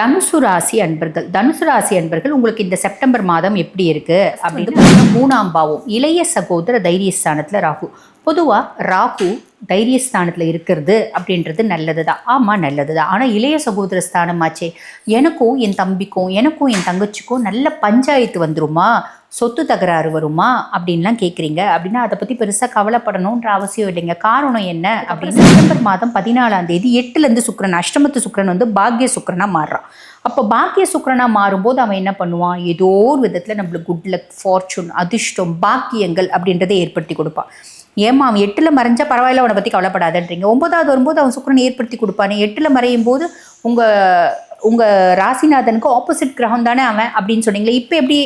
தனுசு ராசி அன்பர்கள். தனுசு ராசி அன்பர்கள் உங்களுக்கு இந்த செப்டம்பர் மாதம் எப்படி இருக்கு? அப்படின்னு பார்த்தீங்கன்னா மூணாம் பாவம் இளைய சகோதர தைரியஸ்தானத்துல ராகு. பொதுவாக ராகு தைரியஸ்தானத்தில் இருக்கிறது அப்படின்றது நல்லது தான் ஆமாம் நல்லது தான் ஆனால் இளைய சகோதர ஸ்தானமாச்சே. எனக்கும் என் தம்பிக்கும் எனக்கும் என் தங்கச்சிக்கும் நல்ல பஞ்சாயத்து வந்துருமா? சொத்து தகராறு வருமா அப்படின்லாம் கேட்குறீங்க அப்படின்னா அதை பற்றி பெருசாக கவலைப்படணுன்ற அவசியம் இல்லைங்க. காரணம் என்ன அப்படின்னு செப்டம்பர் மாதம் பதினாலாம் தேதி எட்டுலேருந்து சுக்கரன் அஷ்டமத்து சுக்கரன் வந்து பாக்ய சுக்கிரனாக மாறுறான். அப்போ பாக்கிய சுக்கரனாக மாறும்போது அவன் என்ன பண்ணுவான்? ஏதோ ஒரு விதத்தில் நம்மளுக்கு குட் லக் ஃபார்ச்சூன் அதிர்ஷ்டம் பாக்கியங்கள் அப்படின்றத ஏற்படுத்தி கொடுப்பான். ஏமா அவன் எட்டில் மறைஞ்சா பரவாயில்ல அவனை பற்றி கவலைப்படாதன்றீங்க. ஒன்பதாவது வரும்போது அவன் சுக்கரன் ஏற்படுத்தி கொடுப்பானே. எட்டில் மறையும் போது உங்கள் உங்கள் ராசிநாதனுக்கு ஆப்போசிட் கிரகம் தானே அவன் அப்படின்னு சொன்னீங்களே இப்போ எப்படி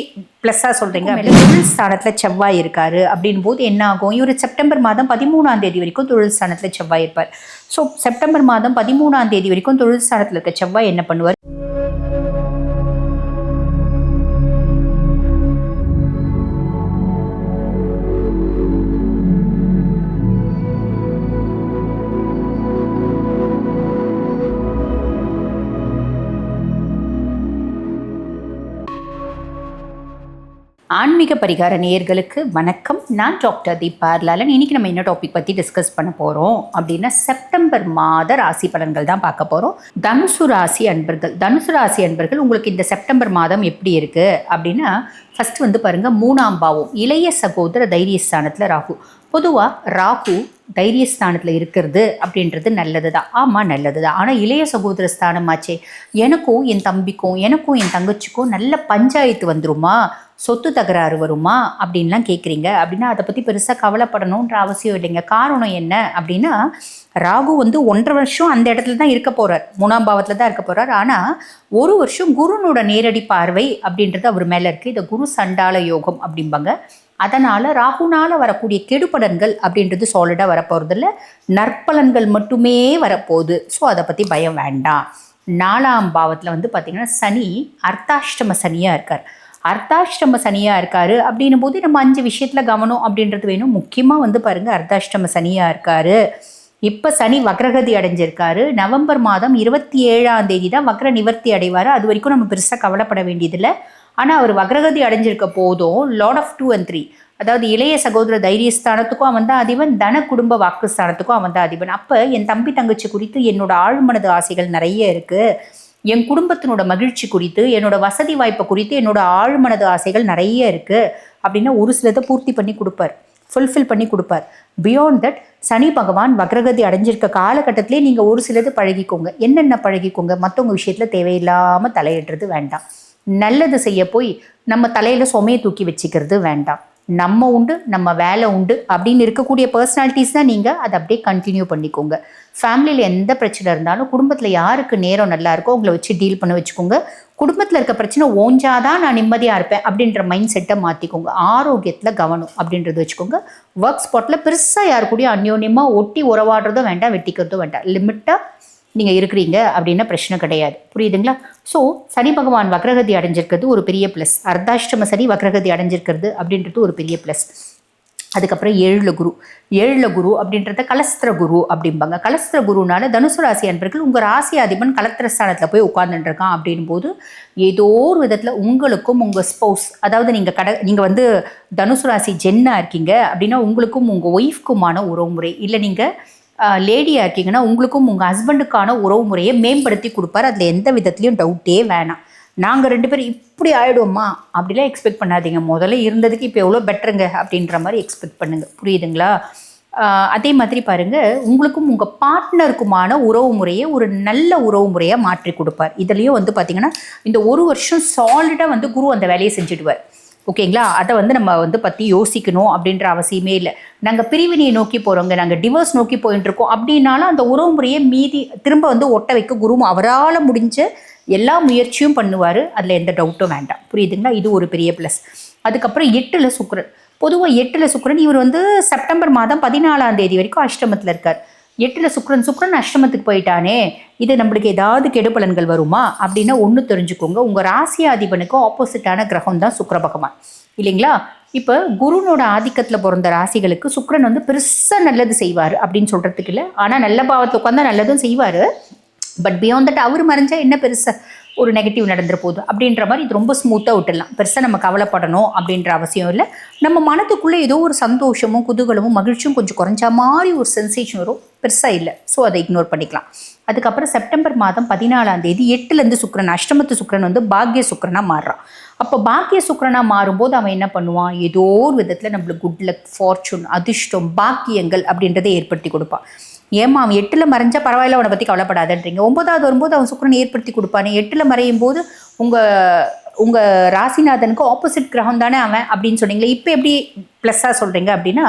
ப்ளஸ்ஸாக சொல்கிறீங்க தொழில் ஸ்தானத்தில் செவ்வாய் இருக்காரு அப்படின் போது என்ன ஆகும்? இவர் செப்டம்பர் மாதம் பதிமூணாம் தேதி வரைக்கும் தொழில் ஸ்தானத்தில் செவ்வாய் இருப்பார். ஸோ செப்டம்பர் மாதம் பதிமூணாம் தேதி வரைக்கும் தொழில் ஸ்தானத்தில் இருக்க செவ்வாய் என்ன பண்ணுவார்? ஆன்மீக பரிகார நேயர்களுக்கு வணக்கம். நான் டாக்டர் தீபார்லாலன் லாலன் இன்னைக்கு நம்ம என்ன டாபிக் பற்றி டிஸ்கஸ் பண்ண போகிறோம் அப்படின்னா செப்டம்பர் மாத ராசி பலன்கள் தான் பார்க்க போகிறோம் தனுசு ராசி அன்பர்கள். தனுசு ராசி அன்பர்கள் உங்களுக்கு இந்த செப்டம்பர் மாதம் எப்படி இருக்குது அப்படின்னா ஃபர்ஸ்ட் வந்து பாருங்க மூணாம் பாவம் இளைய சகோதர தைரியஸ்தானத்தில் ராகு. பொதுவாக ராகு தைரியஸ்தானத்தில் இருக்கிறது அப்படின்றது நல்லது தான். ஆமாம் நல்லது தான். ஆனால் இளைய சகோதர ஸ்தானமாச்சே. எனக்கும் என் தம்பிக்கும் எனக்கும் என் தங்கச்சிக்கும் நல்ல பஞ்சாயத்து வந்துருமா? சொத்து தகராறு வருமா அப்படின்லாம் கேட்குறீங்க அப்படின்னா அதை பற்றி பெருசாக கவலைப்படணுன்ற அவசியம் இல்லைங்க. காரணம் என்ன அப்படின்னா ராகு வந்து ஒன்றரை வருஷம் அந்த இடத்துல தான் இருக்க போகிறார் மூணாம் பாவத்தில் தான் இருக்க போகிறார் ஆனால் ஒரு வருஷம் குருனோட நேரடி பார்வை அப்படின்றது அவர் மேலே இருக்குது இதை குரு சண்டால யோகம் அப்படிம்பாங்க. அதனால் ராகுனால் வரக்கூடிய கெடுபலன்கள் அப்படின்றது சாலிடாக வரப்போகிறதில்ல நற்பலன்கள் மட்டுமே வரப்போகுது. ஸோ அதை பற்றி பயம் வேண்டாம். நாலாம் பாவத்தில் வந்து பார்த்திங்கன்னா சனி அர்த்தாஷ்டம சனியாக இருக்கார். அர்த்தாஷ்டம சனியாக இருக்காரு. அப்படின்னும் போது நம்ம அஞ்சு விஷயத்தில் கவனம் அப்படின்றது வேணும். முக்கியமாக வந்து பாருங்கள் அர்த்தாஷ்டம சனியாக இருக்காரு. இப்போ சனி வக்ரகதி அடைஞ்சிருக்காரு. நவம்பர் மாதம் இருபத்தி ஏழாம் தேதி தான் வக்ர நிவர்த்தி அடைவார். அது வரைக்கும் நம்ம பெருசாக கவலைப்பட வேண்டியதில்லை. ஆனால் அவர் வக்ரகதி அடைஞ்சிருக்க போதும் lord of two and three அதாவது இளைய சகோதர தைரியஸ்தானத்துக்கும் அவன் தான் அதிபன் தன குடும்ப வாக்குஸ்தானத்துக்கும் அவன் தான் அதிபன். அப்போ என் தம்பி தங்கச்சி குறித்து என்னோட ஆழ்மனது ஆசைகள் நிறைய இருக்குது என் குடும்பத்தினோட மகிழ்ச்சி குறித்து என்னோட வசதி வாய்ப்பை குறித்து என்னோட ஆழ்மனது ஆசைகள் நிறைய இருக்குது அப்படின்னா ஒரு சிலதை பூர்த்தி பண்ணி கொடுப்பார். ஃபுல்ஃபில் பண்ணி கொடுப்பார். பியாண்ட் தட் சனி பகவான் வக்ரகதி அடைஞ்சிருக்க காலகட்டத்திலே நீங்கள் ஒரு சிலது பழகிக்கோங்க. என்னென்ன பழகிக்கோங்க? மற்றவங்க விஷயத்தில் தேவையில்லாமல் தலையிடுறது வேண்டாம். நல்லது செய்ய போய் நம்ம தலையில் சுமையை தூக்கி வச்சுக்கிறது வேண்டாம். நம்ம உண்டு நம்ம வேலை உண்டு அப்படின்னு இருக்கக்கூடிய பர்சனாலிட்டிஸ் தான் நீங்கள் அதை அப்படியே கண்டினியூ பண்ணிக்கோங்க. ஃபேமிலியில் எந்த பிரச்சனை இருந்தாலும் குடும்பத்தில் யாருக்கு நேரம் நல்லா இருக்கோ உங்களை வச்சு டீல் பண்ண வச்சுக்கோங்க. குடும்பத்தில் இருக்க பிரச்சனை ஓஞ்சாதான் நான் நிம்மதியாக இருப்பேன் அப்படின்ற மைண்ட் செட்டை மாற்றிக்கோங்க ஆரோக்கியத்தில் கவனம் அப்படின்றது வச்சுக்கோங்க. ஒர்க் ஸ்பாட்டில் பெருசாக யாரு கூடயும் அந்யோன்யமாக ஒட்டி உறவாடுறதும் வேண்டாம் வெட்டிக்கிறதும் வேண்டாம். லிமிட்டாக நீங்கள் இருக்கிறீங்க அப்படின்னா பிரச்சனை கிடையாது. புரியுதுங்களா? ஸோ சனி பகவான் வக்ரகதி அடைஞ்சிருக்கிறது ஒரு பெரிய ப்ளஸ் அர்த்தாஷ்டம சனி வக்ரகதி அடைஞ்சிருக்கிறது அப்படின்றது ஒரு பெரிய ப்ளஸ் அதுக்கப்புறம் ஏழுல குரு. ஏழுல குரு அப்படின்றத கலஸ்திர குரு அப்படிம்பாங்க. கலஸ்திர குருனால தனுசு ராசி அன்பர்கள் உங்கள் ராசி அதிபன் கலத்திரஸ்தானத்தில் போய் உட்கார்ந்துட்டுருக்கான் அப்படின் போது ஏதோ ஒரு விதத்தில் உங்களுக்கும் உங்கள் ஸ்பௌஸ் அதாவது நீங்கள் கட நீங்கள் வந்து தனுசு ராசி ஜென்னாக இருக்கீங்க அப்படின்னா உங்களுக்கும் உங்கள் ஒய்ஃப்க்குமான உறவுமுறை. இல்லை நீங்கள் லேடியாக இருக்கீங்கன்னா உங்களுக்கும் உங்கள் ஹஸ்பண்டுக்கான உறவு முறையை மேம்படுத்தி கொடுப்பார். அதில் எந்த விதத்துலையும் டவுட்டே வேணாம். நாங்கள் ரெண்டு பேரும் இப்படி ஆகிடுவோமா அப்படிலாம் எக்ஸ்பெக்ட் பண்ணாதீங்க. முதல்ல இருந்ததுக்கு இப்போ எவ்வளோ பெட்டருங்க அப்படின்ற மாதிரி எக்ஸ்பெக்ட் பண்ணுங்கள் புரியுதுங்களா? அதே மாதிரி பாருங்கள் உங்களுக்கும் உங்கள் பார்ட்னருக்குமான உறவு முறையை ஒரு நல்ல உறவு முறையாக மாற்றி கொடுப்பார். இதுலேயும் வந்து பார்த்திங்கன்னா இந்த ஒரு வருஷம் சாலிடாக வந்து குரு அந்த வேலையை செஞ்சுடுவார். ஓகேங்களா? அதை வந்து நம்ம வந்து பற்றி யோசிக்கணும் அப்படின்ற அவசியமே இல்லை. நாங்கள் பிரிவினையை நோக்கி போகிறோங்க நாங்கள் டிவோர்ஸ் நோக்கி போயிட்டு இருக்கோம். அப்படின்னாலும் அந்த உறவு முறையை மீதி திரும்ப வந்து ஒட்ட வைக்க குரு அவரால் முடிஞ்ச எல்லா முயற்சியும் பண்ணுவார். அதில் எந்த டவுட்டும் வேண்டாம். புரியுதுங்களா? இது ஒரு பெரிய ப்ளஸ் அதுக்கப்புறம் எட்டில் சுக்கரன். பொதுவாக எட்டில் சுக்கரன் இவர் வந்து செப்டம்பர் மாதம் பதினாலாம் தேதி வரைக்கும் அஷ்டமத்தில் இருக்கார். எட்டில் சுக்ரன் சுக்ரன் அஷ்டமத்துக்கு போயிட்டானே இது நம்மளுக்கு ஏதாவது கெடுபலன்கள் வருமா அப்படின்னா ஒன்று தெரிஞ்சுக்கோங்க. உங்கள் ராசியாதிபனுக்கு ஆப்போசிட்டான கிரகம் தான் சுக்கர பகவான். இல்லைங்களா? இப்போ குருனோட ஆதிக்கத்தில் பிறந்த ராசிகளுக்கு சுக்ரன் வந்து பெருசாக நல்லது செய்வார் அப்படின்னு சொல்கிறதுக்கு இல்லை. ஆனால் நல்ல பாவத்தை உட்காந்தா நல்லதும் செய்வார். பட் பியாண்ட் தட் அவர் மறைஞ்சால் என்ன பெருசாக ஒரு நெகட்டிவ் நடந்துட போகுது? அப்படின்ற மாதிரி இது ரொம்ப ஸ்மூத்தாக விட்டுடலாம். பெருசாக நம்ம கவலைப்படணும் அப்படின்ற அவசியம் இல்லை. நம்ம மனத்துக்குள்ளே ஏதோ ஒரு சந்தோஷமும் குதூகலமும் மகிழ்ச்சியும் கொஞ்சம் குறைஞ்ச மாதிரி ஒரு சென்சேஷன் வரும். பெருசாக இல்லை. ஸோ அதை இக்னோர் பண்ணிக்கலாம். அதுக்கப்புறம் செப்டம்பர் மாதம் பதினாலாம் தேதி எட்டுலேருந்து சுக்கரன் அஷ்டமத்து சுக்கரன் வந்து பாக்ய சுக்கரனாக மாறுறான். அப்போ பாக்கிய சுக்கரனாக மாறும்போது அவன் என்ன பண்ணுவான்? ஏதோ ஒரு விதத்தில் நம்மளுக்கு குட் லக் ஃபார்ச்சூன் அதிர்ஷ்டம் பாக்கியங்கள் அப்படின்றத ஏற்படுத்தி கொடுப்பான். ஏமா அவன் எட்டில் மறைஞ்சா பரவாயில்ல அவனை பற்றி கவலைப்படாதன்றீங்க. ஒன்பதாவது வரும்போது அவன் சுக்கிரன் ஏற்படுத்தி கொடுப்பானே. எட்டில் மறையும் போது உங்கள் உங்கள் ராசிநாதனுக்கு ஆப்போசிட் கிரகம் தானே அவன் அப்படின்னு சொன்னீங்களே இப்போ எப்படி ப்ளஸ்ஸாக சொல்கிறீங்க அப்படின்னா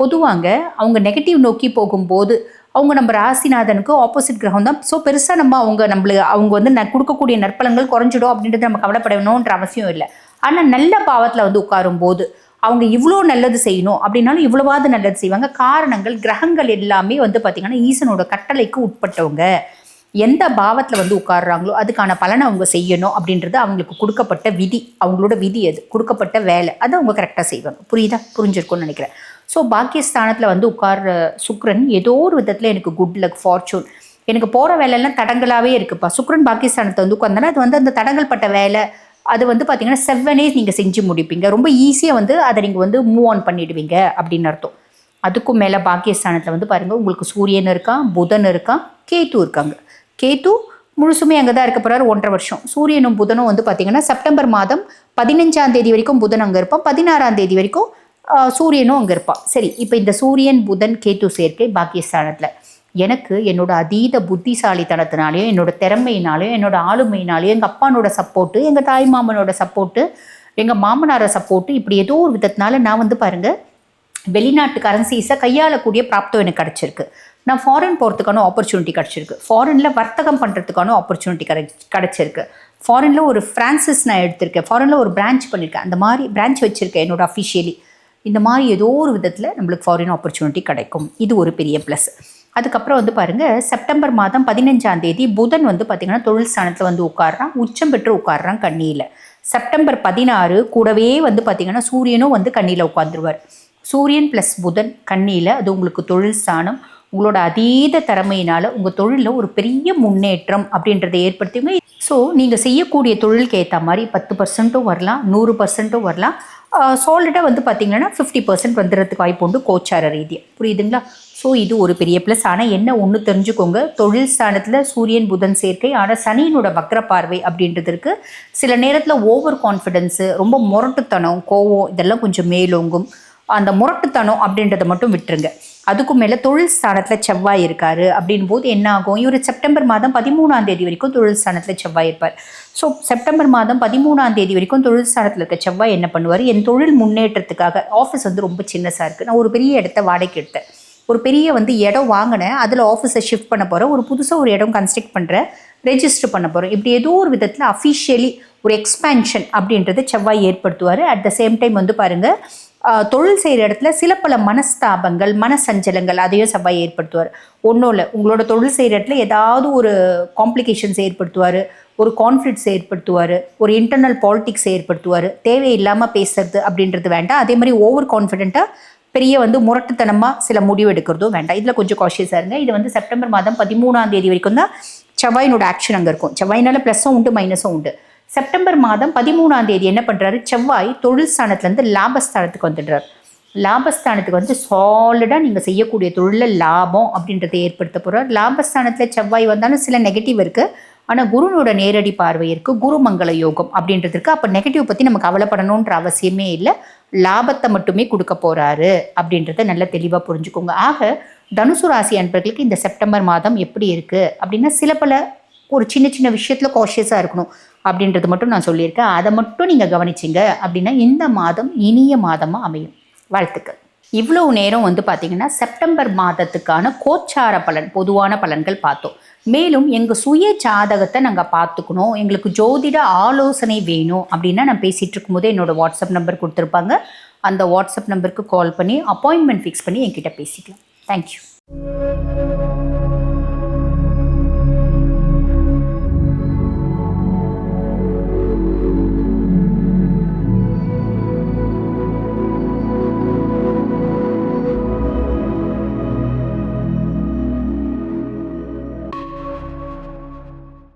பொதுவாங்க அவங்க நெகட்டிவ் நோக்கி போகும்போது அவங்க நம்ம ராசிநாதனுக்கு ஆப்போசிட் கிரகம் தான். ஸோ பெருசாக நம்ம அவங்க நம்மளுக்கு அவங்க வந்து ந கொடுக்கக்கூடிய நற்பலங்கள் குறைஞ்சிடும் அப்படின்றது நம்ம கவலைப்படணுன்ற அவசியம் இல்லை. ஆனால் நல்ல பாவத்தில் வந்து உட்காரும் போது அவங்க இவ்வளோ நல்லது செய்யணும் அப்படின்னாலும் இவ்வளவாவது நல்லது செய்வாங்க. காரணங்கள் கிரகங்கள் எல்லாமே வந்து பார்த்திங்கன்னா ஈசனோட கட்டளைக்கு உட்பட்டவங்க. எந்த பாவத்தில் வந்து உட்காடுறாங்களோ அதுக்கான பலனை அவங்க செய்யணும் அப்படின்றது அவங்களுக்கு கொடுக்கப்பட்ட விதி. அவங்களோட விதி அது. கொடுக்கப்பட்ட வேலை. அதை அவங்க கரெக்டாக செய்வாங்க புரியுதா? புரிஞ்சிருக்கும்னு நினைக்கிறேன். ஸோ பாக்கியஸ்தானத்தில் வந்து உட்கார்ற சுக்ரன் ஏதோ ஒரு விதத்தில் எனக்கு குட் லக் ஃபார்ச்சூன் எனக்கு போகிற வேலையெல்லாம் தடங்களாகவே இருக்குப்பா. சுக்ரன் பாகிஸ்தானத்தை வந்து உட்காந்தனா அது வந்து அந்த தடங்கள் பட்ட வேலை. அது வந்து பார்த்தீங்கன்னா செவ்வனே நீங்கள் செஞ்சு முடிப்பீங்க. ரொம்ப ஈஸியாக வந்து அதை நீங்கள் வந்து மூவ் ஆன் பண்ணிடுவீங்க அப்படின்னு அர்த்தம். அதுக்கும் மேலே பாக்கியஸ்தானத்தில் வந்து பாருங்கள் உங்களுக்கு சூரியன் இருக்கான் புதன் இருக்கான் கேத்து இருக்காங்க. கேத்து முழுசுமே அங்கே தான் இருக்க போகிறார் ஒன்றரை வருஷம். சூரியனும் புதனும் வந்து பார்த்திங்கன்னா செப்டம்பர் மாதம் பதினஞ்சாம் தேதி வரைக்கும் புதன் அங்கே இருப்பான். பதினாறாம் தேதி வரைக்கும் சூரியனும் அங்கே இருப்பான். சரி இப்போ இந்த சூரியன் புதன் கேத்து சேர்க்கை பாக்கியஸ்தானத்தில். எனக்கு என்னோட அதீத புத்திசாலித்தனத்தினாலேயும் என்னோட திறமையினாலேயும் என்னோட ஆளுமையினாலேயும் எங்கள் அப்பானோட சப்போர்ட்டு எங்கள் தாய் மாமனோட சப்போர்ட்டு எங்கள் மாமனார சப்போர்ட்டு இப்படி ஏதோ ஒரு விதத்தினால நான் வந்து பாருங்கள் வெளிநாட்டு கரன்சிஸை கையாளக்கூடிய பிராப்தம் எனக்கு கிடச்சிருக்கு. நான் ஃபாரின் போகிறதுக்கான ஆப்பர்ச்சுனிட்டி கிடச்சிருக்கு. ஃபாரினில் வர்த்தகம் பண்ணுறதுக்கான ஆப்பர்ச்சுனிட்டி கிடை கிடச்சிருக்கு. ஃபாரினில் ஒரு ஃப்ரான்சிஸ் நான் எடுத்திருக்கேன். ஃபாரினில் ஒரு பிரான்ச் பண்ணியிருக்கேன் அந்த மாதிரி பிரான்ச் வச்சுருக்கேன் என்னோடய அஃபிஷியலி இந்த மாதிரி ஏதோ ஒரு விதத்தில் நம்மளுக்கு ஃபாரின் ஆப்பர்ச்சுனிட்டி கிடைக்கும். இது ஒரு பெரிய ப்ளஸ் அதுக்கப்புறம் வந்து பாருங்கள் செப்டம்பர் மாதம் பதினஞ்சாம் தேதி புதன் வந்து பார்த்திங்கன்னா தொழில் ஸ்தானத்தில் வந்து உட்காடுறான் உச்சம் பெற்று உட்காடுறான் கண்ணியில். செப்டம்பர் பதினாறு கூடவே வந்து பார்த்திங்கன்னா சூரியனும் வந்து கண்ணியில் உட்காந்துருவார் சூரியன் ப்ளஸ் புதன் கண்ணியில் அது உங்களுக்கு தொழில் ஸ்தானம். உங்களோட அதீத திறமையினால் உங்கள் தொழிலில் ஒரு பெரிய முன்னேற்றம் அப்படின்றத ஏற்படுத்திங்க ஸோ நீங்கள் செய்யக்கூடிய தொழிலுக்கு ஏற்ற மாதிரி பத்து பர்சன்ட்டும் வரலாம் நூறு பர்சன்ட்டும் வரலாம். சாலிடாக வந்து பார்த்திங்கன்னா ஃபிஃப்டி பர்சன்ட் வந்துடுறதுக்கு வாய்ப்பு உண்டு கோச்சார ரீதியாக புரியுதுங்களா? ஸோ இது ஒரு பெரிய ப்ளஸ் ஆனால் என்ன ஒன்று தெரிஞ்சுக்கோங்க. தொழில் ஸ்தானத்தில் சூரியன் புதன் சேர்க்கை ஆனால் சனியினோட வக்ர பார்வை அப்படின்றதுக்கு சில நேரத்தில் ஓவர் கான்ஃபிடென்ஸு ரொம்ப முரட்டுத்தனம் கோவம் இதெல்லாம் கொஞ்சம் மேலோங்கும். அந்த முரட்டுத்தனம் அப்படின்றத மட்டும் விட்டுருங்க. அதுக்கும் மேலே தொழில் ஸ்தானத்தில் செவ்வாய் இருக்கார் அப்படின் போது என்ன ஆகும்? இவர் செப்டம்பர் மாதம் பதிமூணாம் தேதி வரைக்கும் தொழில் ஸ்தானத்தில் செவ்வாய் இருப்பார். ஸோ செப்டம்பர் மாதம் பதிமூணாம் தேதி வரைக்கும் தொழில் ஸ்தானத்தில் இருக்க செவ்வாய் என்ன பண்ணுவார்? என் தொழில் முன்னேற்றத்துக்காக ஆஃபீஸ் வந்து ரொம்ப சின்னஸாக இருக்குது நான் ஒரு பெரிய இடத்த வாடகைக்கு எடுத்தேன். ஒரு பெரிய வந்து இடம் வாங்கினேன். அதில் ஆஃபீஸை ஷிஃப்ட் பண்ண போகிறேன் ஒரு புதுசாக ஒரு இடம் கன்ஸ்ட்ரக்ட் பண்ணுறேன் ரெஜிஸ்டர் பண்ண போகிறோம் இப்படி ஏதோ ஒரு விதத்தில் அஃபிஷியலி ஒரு எக்ஸ்பேன்ஷன் அப்படின்றது செவ்வாய் ஏற்படுத்துவார். அட் த சேம் டைம் வந்து பாருங்கள் தொழில் செய்கிற இடத்துல சில பல மனஸ்தாபங்கள் மனசஞ்சலங்கள் அதையும் செவ்வாய் ஏற்படுத்துவார். ஒன்றும் இல்லை. உங்களோட தொழில் செய்கிற இடத்துல ஏதாவது ஒரு காம்ப்ளிகேஷன்ஸ் ஏற்படுத்துவார் ஒரு கான்ஃப்ளிக்ஸ் ஏற்படுத்துவார் ஒரு இன்டர்னல் பாலிட்டிக்ஸ் ஏற்படுத்துவார் தேவையில்லாமல் பேசுறது அப்படின்றது வேண்டாம். அதே மாதிரி ஓவர் கான்ஃபிடென்ட்டாக பெரிய வந்து முரட்டுத்தனமாக சில முடிவு எடுக்கிறதும் வேண்டாம். இதில் கொஞ்சம் காஷியஸாக இருங்க. இது வந்து செப்டம்பர் மாதம் பதிமூணாம் தேதி வரைக்கும் தான் செவ்வாயினோட ஆக்ஷன் அங்கே இருக்கும். செவ்வாயினால ப்ளஸ்ஸும் உண்டு மைனஸும் உண்டு. செப்டம்பர் மாதம் பதிமூணாம் தேதி என்ன பண்ணுறாரு செவ்வாய் தொழில் ஸ்தானத்துலேருந்து லாபஸ்தானத்துக்கு வந்துடுறார். லாபஸ்தானத்துக்கு வந்து சாலிடாக நீங்கள் செய்யக்கூடிய தொழிலில் லாபம் அப்படின்றத ஏற்படுத்த போகிறார் லாபஸ்தானத்தில் செவ்வாய் வந்தாலும் சில நெகட்டிவ் இருக்குது ஆனால் குருனோட நேரடி பார்வை இருக்குது குருமங்கள யோகம் அப்படின்றது இருக்குது அப்போ நெகட்டிவ் பற்றி நமக்கு கவலைப்படணுன்ற அவசியமே இல்லை. லாபத்தை மட்டுமே கொடுக்க போகிறாரு அப்படின்றத நல்லா தெளிவாக புரிஞ்சுக்கோங்க. ஆக தனுசு ராசி அன்பர்களுக்கு இந்த செப்டம்பர் மாதம் எப்படி இருக்குது அப்படின்னா சில பல ஒரு சின்ன சின்ன விஷயத்தில் காஷியஸாக இருக்கணும். அப்படின்றது மட்டும் நான் சொல்லியிருக்கேன். அதை மட்டும் நீங்கள் கவனிச்சிங்க அப்படின்னா இந்த மாதம் இனிய மாதமாக அமையும். வாழ்த்துக்கள். இவ்வளவு நேரம் வந்து பார்த்திங்கன்னா செப்டம்பர் மாதத்துக்கான கோச்சார பலன் பொதுவான பலன்கள் பார்த்தோம். மேலும் எங்கள் சுய ஜாதகத்தை நாங்கள் பார்த்துக்கணும். எங்களுக்கு ஜோதிட ஆலோசனை வேணும் அப்படின்னா நான் பேசிகிட்டு இருக்கும்போது என்னோடய வாட்ஸ்அப் நம்பர் கொடுத்துருப்பாங்க. அந்த வாட்ஸ்அப் நம்பருக்கு கால் பண்ணி அப்பாயின்மெண்ட் ஃபிக்ஸ் பண்ணி என்கிட்ட பேசிக்கலாம். தேங்க்யூ